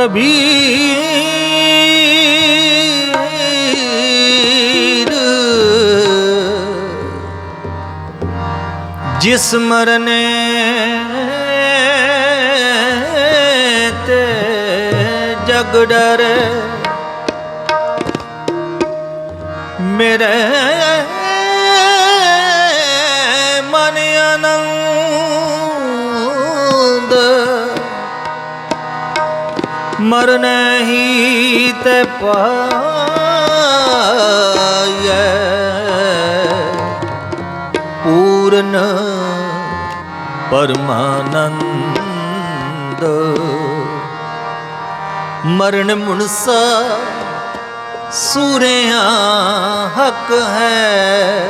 ਕਬੀਰ। ਜਿਸ ਮਰਨੇ ਤੇ ਜਗ ਡਰੇ ਮੇਰੇ ਮਰਨ ਤੇ ਪਾਇਐ। ਪੂਰਨ ਪਰਮਾਨੰਦ। ਮਰਨ ਮੁਨਸਾ ਸੂਰਿਆ ਹੱਕ ਹੈ।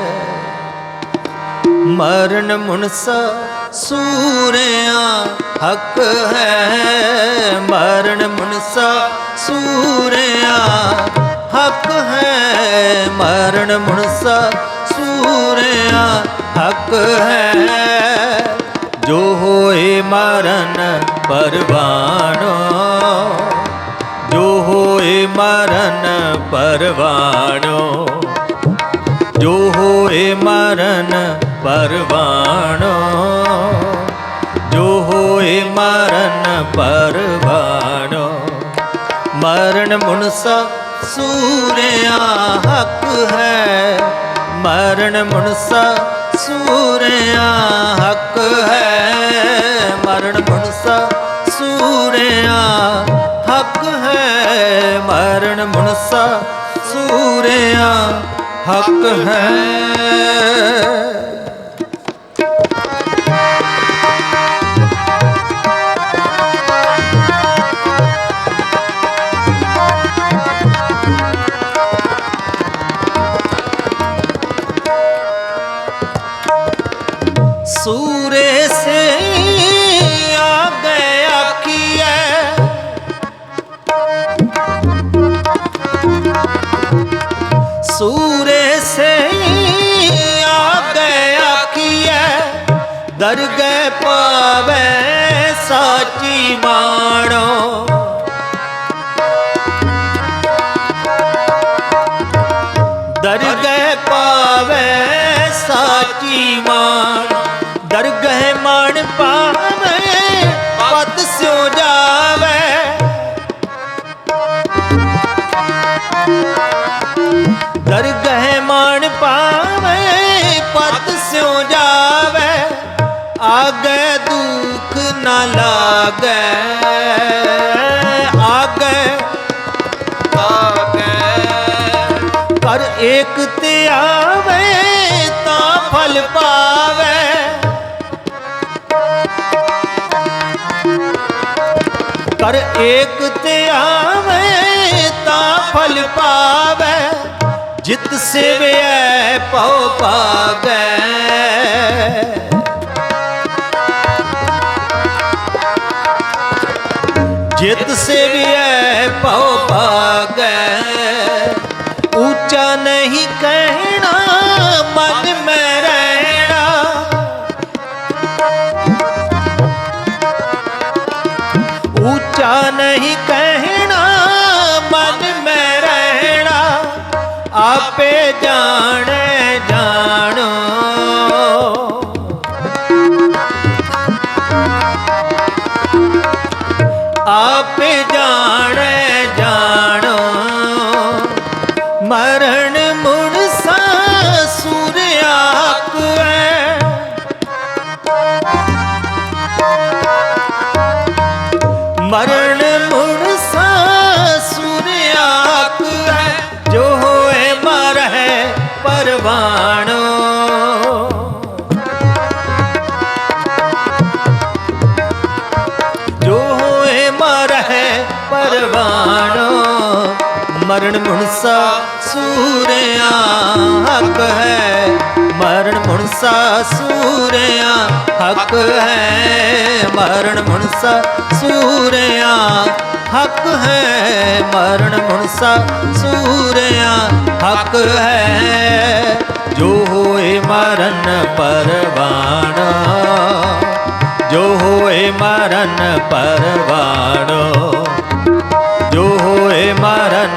ਮਰਨ ਮੁਨਸਾ ਸੂਰਿਆ, ਹੱਕ ਹੈ ਮਰਨ ਮਨਸਾ ਸੂਰਿਆ। ਹੱਕ ਹੈ ਮਰਨ ਮੁਨਸਾ ਸੂਰਿਆ, ਹੱਕ ਹੈ ਜੋ ਹੋਏ ਮਰਨ ਪਰਵਾਨੋ ਜੋ ਹੋਏ ਮਰਨ ਪਰਵਾਣੋ। ਜੋ ਹੋਏ ਮਰਨ ਪਰਵਾਣੋ। ਹੋਏ ਮਰਨ ਪਰਵਾਣੋ। ਮਰਨ ਮੁਨਸਾ ਸੂਰਿਆ ਹੱਕ ਹੈ। ਮਰਨ ਮੁਨਸਾ ਸੂਰਿਆ ਹੱਕ ਹੈ। ਮਰਨ ਮੁਨਸਾ ਸੂਰਿਆ ਹੱਕ ਹੈ। ਮਰਨ ਮੁਨਸਾ ਸੂਰਿਆ ਹੱਕ ਹੈ। ਦਰਗਹਿ ਪਾਵੇ ਸਾਚੀ ਬਾਣੋ ਦਰਗਹਿ ਪਾਵੇ ਸਾਚੀ ਮਾਨ ਦਰਗਹਿ ਮਾਨ ਪਾਵੇ ਪਤ ਸਿਉ ਜਾਵੇ। ਲਾਗੇ ਆਗੇ ਕਰ ਏਕ ਤੇ ਆਵੇ ਤਾਂ ਫਲ ਪਾਵੇ। ਕਰ ਏਕ ਤੇ ਆਵੇ ਤਾਂ ਫਲ ਪਾਵੇ। ਜਿਤ ਸੇਵਿਐ ਪਉ ਪਾਗੈ ਜਿਤ ਸੇਵਿਐ ਪਉ ਪਾਗੈ ਉੱਚਾ ਨਹੀਂ ਕਹਿਣਾ ਮਨ ਮੈਂ ਰਹਿਣਾ ਉੱਚਾ ਨਹੀਂ ਕਹਿਣਾ ਮਨ ਮੈਂ ਰਹਿਣਾ ਆਪੇ ਜਾਣੇ ਜਾਣੋ ਆਪ ਜਾਣੇ ਜਾਣੋ। ਮਰਨ ਮੁਨਸਾ ਸੂਰਿਆਕ ਹੈ ਮਰਨ ਮੁਨਸਾ ਸੂਰਿਆਕ ਹੈ ਜੋ ਹੋਏ ਮਰਹਿ ਪਰਵਾਣੋ ਮਰਨ ਮੁਨਸਾ ਸੂਰਿਆ ਹੱਕ ਹੈ। ਮਰਨ ਮੁਨਸਾ ਸੂਰਿਆ ਹੱਕ ਹੈ। ਮਰਨ ਮੁਨਸਾ ਸੂਰਿਆ ਹੱਕ ਹੈ। ਮਰਨ ਮੁਨਸਾ ਸੂਰਿਆ ਹੱਕ ਹੈ। ਜੋ ਹੋਏ ਮਰਨ ਪਰਵਾਣਾ ਜੋ ਹੋਏ ਮਰਨ ਪਰਵਾਣੋ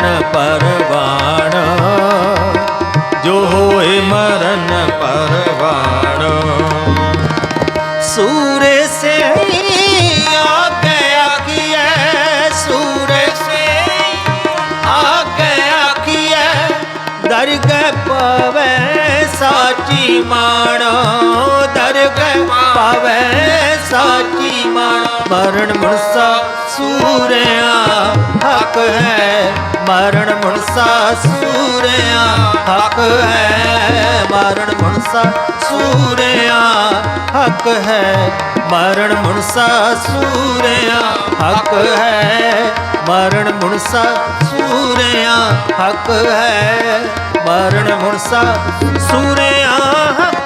ਮਰਨ ਪਰਵਾਣ ਜੋ ਹੋਏ ਮਰਨ ਪਰਵਾਣ ਸੂਰੇ ਸੇ ਆ ਗਿਆ ਕੀਏ ਸੂਰੇ ਸੇ ਆ ਗਿਆ ਕੀਏ ਦਰਗਹਿ ਪਵੈ ਸਾਚੀ ਮਾਣੋ ਦਰਗਹਿ ਪਵੈ ਸਾਚੀ ਮਾਣ ਮਰਨ ਮੁਨਸਾ ਸੂਰਿਆ ਹੱਕ ਹੈ, ਮਰਨ ਮੁਨਸਾ ਸੂਰਿਆ। ਹੱਕ ਹੈ, ਮਰਨ ਮਨਸਾ ਸੂਰਿਆ। ਹੱਕ ਹੈ, ਮਰਨ ਮੁਨਸਾ ਸੂਰਿਆ। ਹੱਕ ਹੈ, ਮਰਨ ਮੁਨਸਾ ਸੂਰਿਆ। ਹੱਕ ਹੈ, ਮਰਨ ਮੁਨਸਾ ਸੂਰਿਆ। ਹੱਕ